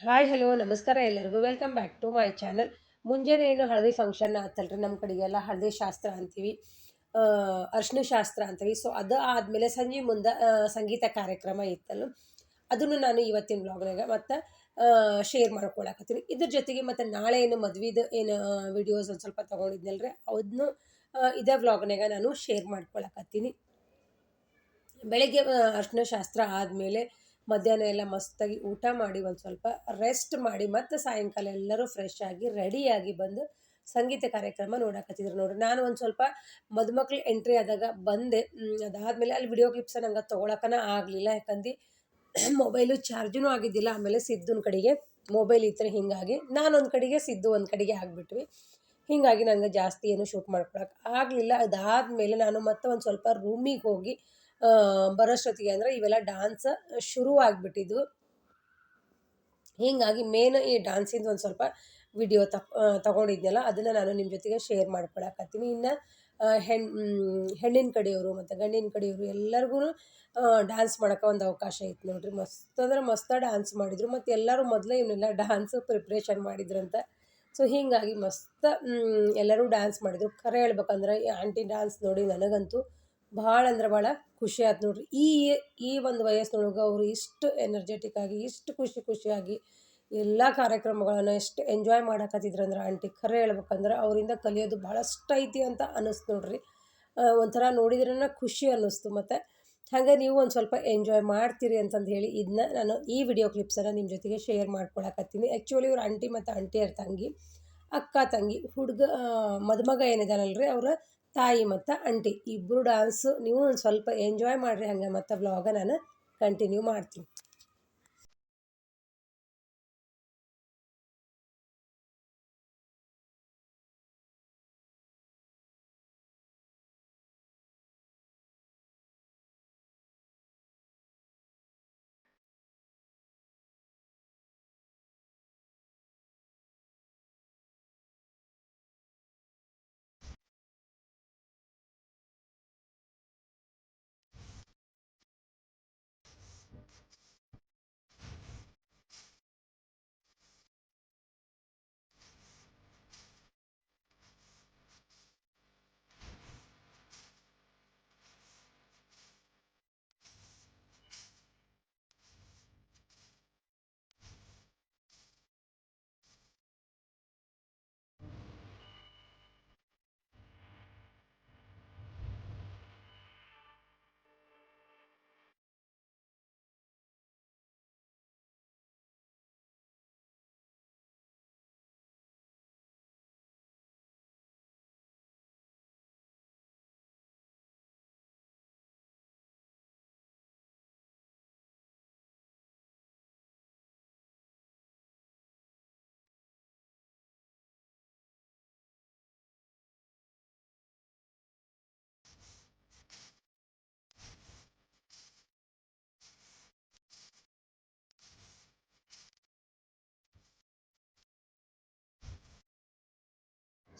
Hi hello ನಮಸ್ಕಾರ ಎಲ್ಲರಿಗೂ. Welcome back to my channel ಮುಂಜಾನೆ ಏನು ಹಳದಿ ಫಂಕ್ಷನ್ ಆತಲ್ರಿ ನಮ್ಮ ಕಡೆಗೆಲ್ಲ ಹಳದಿ ಶಾಸ್ತ್ರ ಅಂತೀವಿ. ಅರ್ಶಿನ ಶಾಸ್ತ್ರ ಅಂತೀವಿ. ಸೊ ಅದು ಆದಮೇಲೆ ಸಂಜೆ ಮುಂದೆ ಸಂಗೀತ ಕಾರ್ಯಕ್ರಮ ಇತ್ತಲ್ಲ. ಅದನ್ನು ನಾನು ಇವತ್ತಿನ ಬ್ಲಾಗ್ನಾಗ ಮತ್ತು ಶೇರ್ ಮಾಡ್ಕೊಳಕತ್ತೀನಿ. ಇದ್ರ ಜೊತೆಗೆ ಮತ್ತು ನಾಳೆ ಏನು ಮದ್ವಿದು ಏನು ವಿಡಿಯೋಸ್ ಒಂದು ಸ್ವಲ್ಪ ತೊಗೊಂಡಿದ್ನಲ್ರಿ? ಅದನ್ನು ಇದೇ ವ್ಲಾಗ್ನಾಗ ನಾನು ಶೇರ್ ಮಾಡ್ಕೊಳಕತ್ತೀನಿ. ಬೆಳಗ್ಗೆ ಅರ್ಶಿನ ಶಾಸ್ತ್ರ ಆದಮೇಲೆ ಮಧ್ಯಾಹ್ನ ಎಲ್ಲ ಮಸ್ತಾಗಿ ಊಟ ಮಾಡಿ ಒಂದು ಸ್ವಲ್ಪ ರೆಸ್ಟ್ ಮಾಡಿ ಮತ್ತು ಸಾಯಂಕಾಲ ಎಲ್ಲರೂ ಫ್ರೆಶ್ ಆಗಿ ರೆಡಿಯಾಗಿ ಬಂದು ಸಂಗೀತ ಕಾರ್ಯಕ್ರಮ ನೋಡಕತ್ತಿದ್ರು ನೋಡ್ರಿ ನಾನು ಒಂದು ಸ್ವಲ್ಪ ಮದುಮಕ್ಳು ಎಂಟ್ರಿ ಆದಾಗ ಬಂದೆ. ಅದಾದಮೇಲೆ ಅಲ್ಲಿ ವಿಡಿಯೋ ಕ್ಲಿಪ್ಸ ನಂಗೆ ತೊಗೊಳಕನ ಆಗಲಿಲ್ಲ. ಯಾಕಂದು ಮೊಬೈಲು ಚಾರ್ಜೂ ಆಗಿದ್ದಿಲ್ಲ. ಆಮೇಲೆ ಸಿದ್ದುನ ಕಡೆಗೆ ಮೊಬೈಲ್ ಇತ್ತು ಹೀಗಾಗಿ ನಾನು ಒಂದು ಕಡೆಗೆ ಸಿದ್ದು ಒಂದು ಕಡೆಗೆ ಆಗಿಬಿಟ್ವಿ. ಹೀಗಾಗಿ ನನಗೆ ಜಾಸ್ತಿ ಏನು ಶೂಟ್ ಮಾಡ್ಕೊಳಕ್ಕೆ ಆಗಲಿಲ್ಲ. ಅದಾದಮೇಲೆ ನಾನು ಮತ್ತೆ ಒಂದು ಸ್ವಲ್ಪ ರೂಮಿಗೆ ಹೋಗಿ ಬರೋಷ್ಟೊತ್ತಿಗೆ ಅಂದರೆ ಇವೆಲ್ಲ ಡಾನ್ಸ್ ಶುರು ಆಗಿಬಿಟ್ಟಿದ್ವು ಹೀಗಾಗಿ ಮೇನ್ ಈ ಡಾನ್ಸಿಂದು ಒಂದು ಸ್ವಲ್ಪ ವಿಡಿಯೋ ತಕ್ ತಗೊಂಡಿದ್ನಲ್ಲ, ಅದನ್ನು ನಾನು ನಿಮ್ಮ ಜೊತೆಗೆ ಶೇರ್ ಮಾಡ್ಕೊಳಕತ್ತೀನಿ. ಇನ್ನು ಹೆಣ್ ಹೆಣ್ಣಿನ ಕಡೆಯವರು ಮತ್ತು ಗಂಡಿನ ಕಡೆಯವರು ಎಲ್ಲರಿಗೂ ಡ್ಯಾನ್ಸ್ ಮಾಡೋಕೆ ಒಂದು ಅವಕಾಶ ಇತ್ತು ನೋಡ್ರಿ. ಮಸ್ತ್ ಅಂದ್ರೆ ಮಸ್ತ ಡ್ಯಾನ್ಸ್ ಮಾಡಿದರು. ಮತ್ತು ಎಲ್ಲರೂ ಮೊದಲೇ ಇವನ್ನೆಲ್ಲ ಡ್ಯಾನ್ಸ್ ಪ್ರಿಪ್ರೇಷನ್ ಮಾಡಿದ್ರಂತ. ಸೊ ಹೀಗಾಗಿ ಮಸ್ತ್ ಎಲ್ಲರೂ ಡ್ಯಾನ್ಸ್ ಮಾಡಿದರು. ಖರೆ ಹೇಳ್ಬೇಕಂದ್ರೆ ಆಂಟಿ ಡ್ಯಾನ್ಸ್ ನೋಡಿ ನನಗಂತೂ ಭಾಳ ಅಂದ್ರೆ ಭಾಳ ಖುಷಿ ಆಯ್ತು ನೋಡ್ರಿ. ಈ ಈ ಒಂದು ವಯಸ್ಸಿನೊಳಗೆ ಅವರು ಇಷ್ಟು ಎನರ್ಜೆಟಿಕ್ ಆಗಿ, ಇಷ್ಟು ಖುಷಿ ಖುಷಿಯಾಗಿ ಎಲ್ಲ ಕಾರ್ಯಕ್ರಮಗಳನ್ನು ಎಷ್ಟು ಎಂಜಾಯ್ ಮಾಡಕತ್ತಿದ್ರಂದ್ರೆ ಆಂಟಿ ಖರೆ ಹೇಳ್ಬೇಕಂದ್ರೆ ಅವರಿಂದ ಕಲಿಯೋದು ಭಾಳಷ್ಟು ಐತಿ ಅಂತ ಅನ್ನಿಸ್ತು ನೋಡ್ರಿ. ಒಂಥರ ನೋಡಿದ್ರೇ ಖುಷಿ ಅನ್ನಿಸ್ತು ಮತ್ತು ಹಾಗೆ ನೀವು ಒಂದು ಸ್ವಲ್ಪ ಎಂಜಾಯ್ ಮಾಡ್ತೀರಿ ಅಂತಂದು ಹೇಳಿ ಇದನ್ನ ನಾನು ಈ ವಿಡಿಯೋ ಕ್ಲಿಪ್ಸನ್ನು ನಿಮ್ಮ ಜೊತೆಗೆ ಶೇರ್ ಮಾಡ್ಕೊಳಕತ್ತೀನಿ. ಆ್ಯಕ್ಚುಲಿ ಇವ್ರ ಆಂಟಿ ಮತ್ತು ಆಂಟಿಯರ್ ತಂಗಿ, ಅಕ್ಕ ತಂಗಿ, ಹುಡುಗ ಮದುಮಗ ಏನಿದಾನಲ್ರಿ ಅವರ ತಾಯಿ ಮತ್ತು ಅಂಟಿ ಇಬ್ಬರು ಡಾನ್ಸ್ ನೀವು ಒಂದು ಸ್ವಲ್ಪ ಎಂಜಾಯ್ ಮಾಡಿರಿ ಹಂಗೆ ಮತ್ತು ವ್ಲಾಗ ನಾನು ಕಂಟಿನ್ಯೂ ಮಾಡ್ತೀನಿ.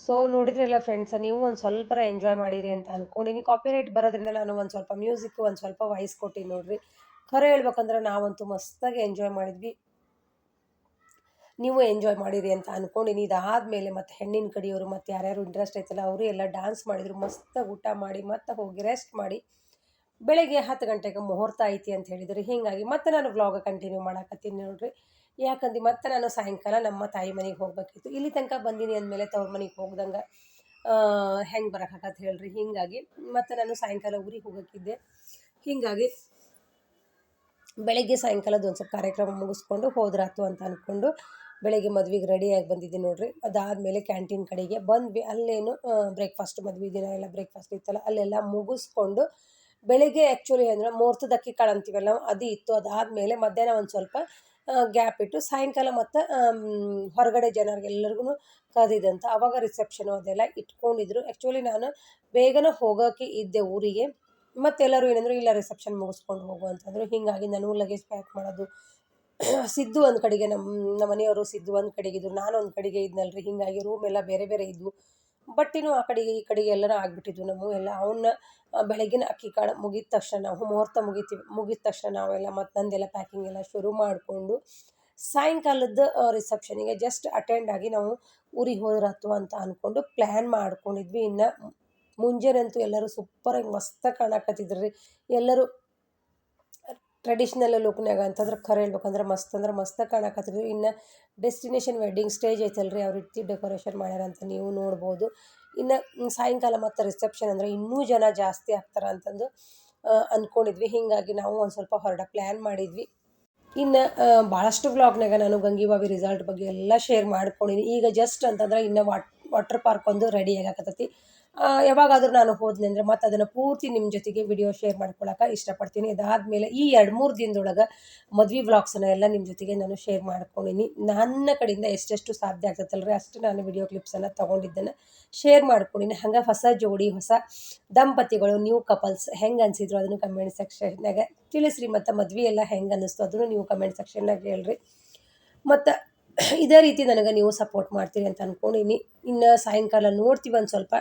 ಸೊ ನೋಡಿದ್ರಲ್ಲ ಫ್ರೆಂಡ್ಸ್ ನೀವು ಒಂದು ಸ್ವಲ್ಪ ಎಂಜಾಯ್ ಮಾಡಿರಿ ಅಂತ ಅನ್ಕೊಂಡಿನಿ ಕಾಪಿರೈಟ್ ಬರೋದ್ರಿಂದ ನಾನು ಒಂದು ಸ್ವಲ್ಪ ಮ್ಯೂಸಿಕ್ ಒಂದು ಸ್ವಲ್ಪ ವಾಯ್ಸ್ ಕೊಟ್ಟಿನಿ ನೋಡ್ರಿ. ಖರೆ ಹೇಳ್ಬೇಕಂದ್ರೆ ನಾವಂತೂ ಮಸ್ತಾಗಿ ಎಂಜಾಯ್ ಮಾಡಿದ್ವಿ. ನೀವು ಎಂಜಾಯ್ ಮಾಡಿರಿ ಅಂತ ಅನ್ಕೊಂಡಿನಿ ಇದಾದಮೇಲೆ ಮತ್ತು ಹೆಣ್ಣಿನ ಕಡೆಯವರು ಮತ್ತು ಯಾರ್ಯಾರು ಇಂಟ್ರೆಸ್ಟ್ ಐತಲ್ಲ, ಅವರು ಎಲ್ಲ ಡ್ಯಾನ್ಸ್ ಮಾಡಿದ್ರು. ಮಸ್ತಾಗಿ ಊಟ ಮಾಡಿ ಮತ್ತೆ ಹೋಗಿ ರೆಸ್ಟ್ ಮಾಡಿ. ಬೆಳಗ್ಗೆ ಹತ್ತು ಗಂಟೆಗೆ ಮುಹೂರ್ತ ಐತಿ ಅಂತ ಹೇಳಿದ್ರು. ಹೀಗಾಗಿ ಮತ್ತೆ ನಾನು ವ್ಲಾಗ ಕಂಟಿನ್ಯೂ ಮಾಡಕತ್ತೀನಿ ನೋಡ್ರಿ. ಯಾಕಂದ್ರೆ ಮತ್ತೆ ನಾನು ಸಾಯಂಕಾಲ ನಮ್ಮ ತಾಯಿ ಮನೆಗೆ ಹೋಗ್ಬೇಕಿತ್ತು. ಇಲ್ಲಿ ತನಕ ಬಂದೀನಿ ಅಂದಮೇಲೆ ತವ್ರ ಮನೆಗೆ ಹೋಗ್ದಂಗೆ ಹೆಂಗೆ ಬರೋಕ್ಕಾಗತ್ತೆ ಹೇಳ್ರಿ. ಹೀಗಾಗಿ ಮತ್ತೆ ನಾನು ಸಾಯಂಕಾಲ ಊರಿಗೆ ಹೋಗೋಕ್ಕಿದ್ದೆ. ಹೀಗಾಗಿ ಬೆಳಗ್ಗೆ ಸಾಯಂಕಾಲದ ಒಂದು ಸ್ವಲ್ಪ ಕಾರ್ಯಕ್ರಮ ಮುಗಿಸ್ಕೊಂಡು ಹೋದ್ರಾತು ಅಂತ ಅಂದ್ಕೊಂಡು ಬೆಳಗ್ಗೆ ಮದ್ವೆಗೆ ರೆಡಿಯಾಗಿ ಬಂದಿದ್ದೆ ನೋಡ್ರಿ. ಅದಾದಮೇಲೆ ಕ್ಯಾಂಟೀನ್ ಕಡೆಗೆ ಬಂದ್ವಿ. ಅಲ್ಲೇನು ಬ್ರೇಕ್ಫಾಸ್ಟ್ ಮದ್ವೆ ದಿನ ಎಲ್ಲ ಬ್ರೇಕ್ಫಾಸ್ಟ್ ಇತ್ತಲ್ಲ, ಅಲ್ಲೆಲ್ಲ ಮುಗಿಸ್ಕೊಂಡು ಬೆಳಗ್ಗೆ ಆ್ಯಕ್ಚುಲಿ ಅಂದ್ರೆ ಮುಹೂರ್ತದಕ್ಕಿ ಕಾಳಂತೀವಲ್ಲ ನಾವು ಅದು ಇತ್ತು. ಅದಾದಮೇಲೆ ಮಧ್ಯಾಹ್ನ ಒಂದು ಸ್ವಲ್ಪ ಗ್ಯಾಪ್ ಇಟ್ಟು ಸಾಯಂಕಾಲ ಮತ್ತು ಹೊರಗಡೆ ಜನರಿಗೆಲ್ಲರಿಗೂ ಕರೆದಿದ್ದಂತ ಅವಾಗ ರಿಸೆಪ್ಷನು ಅದೆಲ್ಲ ಇಟ್ಕೊಂಡಿದ್ರು. ಆ್ಯಕ್ಚುಲಿ ನಾನು ಬೇಗನೆ ಹೋಗೋಕ್ಕೆ ಇದ್ದೆ ಊರಿಗೆ. ಮತ್ತೆಲ್ಲರೂ ಏನಂದ್ರು, ಇಲ್ಲ ರಿಸೆಪ್ಷನ್ ಮುಗಿಸ್ಕೊಂಡು ಹೋಗು ಅಂತಂದರು. ಹೀಗಾಗಿ ನಾನು ಲಗೇಜ್ ಪ್ಯಾಕ್ ಮಾಡೋದು. ಸಿದ್ದು ಒಂದು ಕಡೆಗೆ ನಮ್ಮ ನಮ್ಮ ಮನೆಯವರು ಸಿದ್ದು ಒಂದು ಇದ್ರು, ನಾನು ಒಂದು ಕಡೆಗೆ ಇದ್ನಲ್ರಿ. ಹೀಗಾಗಿ ರೂಮ್ ಎಲ್ಲ ಬೇರೆ ಬೇರೆ ಇದ್ವು. ಬಟ್ಟೆನೂ ಆ ಕಡೆಗೆ ಈ ಕಡೆಗೆ ಎಲ್ಲರೂ ಆಗಿಬಿಟ್ಟಿದ್ವಿ ನಾವು ಎಲ್ಲ ಅವನ್ನ ಬೆಳಗಿನ ಅಕ್ಕಿ ಕಾಳು ಮುಗಿದ ತಕ್ಷಣ ನಾವು ಮುಹೂರ್ತ ಮುಗಿತೀವಿ, ಮುಗಿದ ತಕ್ಷಣ ನಾವೆಲ್ಲ ಮತ್ತು ನಂದೆಲ್ಲ ಪ್ಯಾಕಿಂಗ್ ಎಲ್ಲ ಶುರು ಮಾಡಿಕೊಂಡು ಸಾಯಂಕಾಲದ ರಿಸೆಪ್ಷನಿಗೆ ಜಸ್ಟ್ ಅಟೆಂಡ್ ಆಗಿ ನಾವು ಊರಿಗೆ ಹೋದ್ರಾತು ಅಂತ ಅಂದ್ಕೊಂಡು ಪ್ಲ್ಯಾನ್ ಮಾಡ್ಕೊಂಡಿದ್ವಿ. ಇನ್ನು ಮುಂಜಾನೆಂತೂ ಎಲ್ಲರೂ ಸೂಪರಾಗಿ ಮಸ್ತಾಗಿ ಕಾಣಕತ್ತಿದ್ರು. ರೀ ಎಲ್ಲರೂ ಟ್ರೆಡಿಷ್ನಲ್ ಲುಕ್ನಾಗ ಅಂತಂದ್ರೆ ಖರೆ ಹೇಳ್ಬೇಕಂದ್ರೆ ಮಸ್ತ್ ಅಂದ್ರೆ ಮಸ್ತ್ ಕಾಣಕತ್ತಿದ್ವಿ ಇನ್ನು ಡೆಸ್ಟಿನೇಷನ್ ವೆಡ್ಡಿಂಗ್ ಸ್ಟೇಜ್ ಐತಲ್ಲ ರೀ ಅವ್ರ ರೀತಿ ಡೆಕೋರೇಷನ್ ಮಾಡ್ಯಾರ ಅಂತ ನೀವು ನೋಡ್ಬೋದು. ಇನ್ನು ಸಾಯಂಕಾಲ ಮತ್ತು ರಿಸೆಪ್ಷನ್ ಅಂದರೆ ಇನ್ನೂ ಜನ ಜಾಸ್ತಿ ಆಗ್ತಾರೆ ಅಂತಂದು ಅಂದ್ಕೊಂಡಿದ್ವಿ ಹೀಗಾಗಿ ನಾವು ಒಂದು ಸ್ವಲ್ಪ ಹೊರಡ ಪ್ಲ್ಯಾನ್ ಮಾಡಿದ್ವಿ. ಇನ್ನು ಭಾಳಷ್ಟು ವ್ಲಾಗ್ನಾಗ ನಾನು ಗಂಗಿಬಾವಿ ರಿಸಾರ್ಟ್ ಬಗ್ಗೆ ಎಲ್ಲ ಶೇರ್ ಮಾಡ್ಕೊಂಡಿನಿ. ಈಗ ಜಸ್ಟ್ ಅಂತಂದ್ರೆ ಇನ್ನು ವಾಟ್ ವಾಟರ್ ಪಾರ್ಕ್ ಒಂದು ರೆಡಿ ಆಗಾಕತ್ತೈತಿ. ಯಾವಾಗಾದರೂ ನಾನು ಹೋದ್ನಿ ಅಂದರೆ ಮತ್ತು ಅದನ್ನು ಪೂರ್ತಿ ನಿಮ್ಮ ಜೊತೆಗೆ ವಿಡಿಯೋ ಶೇರ್ ಮಾಡ್ಕೊಳಕ್ಕೆ ಇಷ್ಟಪಡ್ತೀನಿ. ಇದಾದಮೇಲೆ ಈ ಎರಡು ಮೂರು ದಿನದೊಳಗೆ ಮದ್ವೆ ವ್ಲಾಗ್ಸನ್ನ ಎಲ್ಲ ನಿಮ್ಮ ಜೊತೆಗೆ ನಾನು ಶೇರ್ ಮಾಡ್ಕೊಂಡಿನಿ ನನ್ನ ಕಡೆಯಿಂದ ಎಷ್ಟೆಷ್ಟು ಸಾಧ್ಯ ಆಗ್ತೈತಲ್ರಿ? ಅಷ್ಟು ನಾನು ವಿಡಿಯೋ ಕ್ಲಿಪ್ಸನ್ನು ತೊಗೊಂಡಿದ್ದನ್ನು ಶೇರ್ ಮಾಡ್ಕೊಂಡಿನಿ ಹಂಗೆ ಹೊಸ ಜೋಡಿ, ಹೊಸ ದಂಪತಿಗಳು ನ್ಯೂ ಕಪಲ್ಸ್ ಹೆಂಗೆ ಅನಿಸಿದ್ರು ಅದನ್ನು ಕಮೆಂಟ್ ಸೆಕ್ಷನ್ನಾಗ ತಿಳಿಸ್ರಿ. ಮತ್ತು ಮದ್ವೆ ಎಲ್ಲ ಹೆಂಗೆ ಅನ್ನಿಸ್ತು ಅದನ್ನು ನೀವು ಕಮೆಂಟ್ ಸೆಕ್ಷನ್ನಾಗ ಹೇಳ್ರಿ. ಮತ್ತು ಇದೇ ರೀತಿ ನನಗೆ ನೀವು ಸಪೋರ್ಟ್ ಮಾಡ್ತೀರಿ ಅಂತ ಅಂದ್ಕೊಂಡಿನಿ ಇನ್ನು ಸಾಯಂಕಾಲ ನೋಡ್ತೀವಿ ಒಂದು ಸ್ವಲ್ಪ.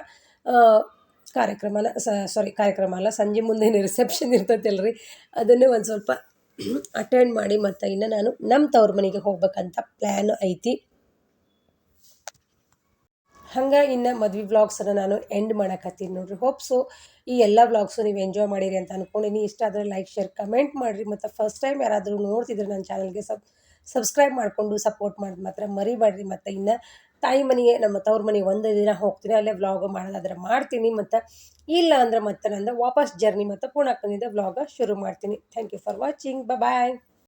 ಕಾರ್ಯಕ್ರಮನ ಸಾರಿ ಕಾರ್ಯಕ್ರಮ ಅಲ್ಲ, ಸಂಜೆ ಮುಂದೆ ರಿಸೆಪ್ಷನ್ ಇರ್ತೈತಲ್ಲ ರೀ ಅದನ್ನೇ ಒಂದು ಸ್ವಲ್ಪ ಅಟೆಂಡ್ ಮಾಡಿ ಮತ್ತು ಇನ್ನು ನಾನು ನಮ್ಮ ತವ್ರ ಮನೆಗೆ ಹೋಗ್ಬೇಕಂತ ಪ್ಲ್ಯಾನ್ ಐತಿ. ಹಂಗೆ ಇನ್ನು ಮದ್ವೆ ವ್ಲಾಗ್ಸನ್ನು ನಾನು ಎಂಡ್ ಮಾಡಕತ್ತೀನಿ ನೋಡ್ರಿ. ಹೋಪ್ಸು ಈ ಎಲ್ಲ ವ್ಲಾಗ್ಸು ನೀವು ಎಂಜಾಯ್ ಮಾಡಿರಿ ಅಂತ ಅಂದ್ಕೊಂಡಿನಿ ಇಷ್ಟ ಆದರೆ ಲೈಕ್ ಶೇರ್ ಕಮೆಂಟ್ ಮಾಡಿರಿ. ಮತ್ತು ಫಸ್ಟ್ ಟೈಮ್ ಯಾರಾದರೂ ನೋಡ್ತಿದ್ರೆ ನನ್ನ ಚಾನಲ್ಗೆ ಸಬ್ ಸಬ್ಸ್ಕ್ರೈಬ್ ಮಾಡಿಕೊಂಡು ಸಪೋರ್ಟ್ ಮಾಡಿ ಮಾತ್ರ ಮರಿಬೇಡ್ರಿ. ಮತ್ತು ಇನ್ನು ತಾಯಿ ಮನೆಗೆ, ನಮ್ಮ ತವ್ರ ಮನೆಗೆ ಒಂದು ದಿನ ಹೋಗ್ತೀನಿ, ಅಲ್ಲೇ ವ್ಲಾಗ್ ಮಾಡೋದಾದ್ರೆ ಮಾಡ್ತೀನಿ ಮತ್ತು ಇಲ್ಲ ಅಂದ್ರೆ ಮತ್ತೆ ನಂದು ವಾಪಸ್ ಜರ್ನಿ ಮತ್ತು ಪುಣೆ ಬಂದಿದ್ದ ವ್ಲಾಗ ಶುರು ಮಾಡ್ತೀನಿ. Thank you for watching bye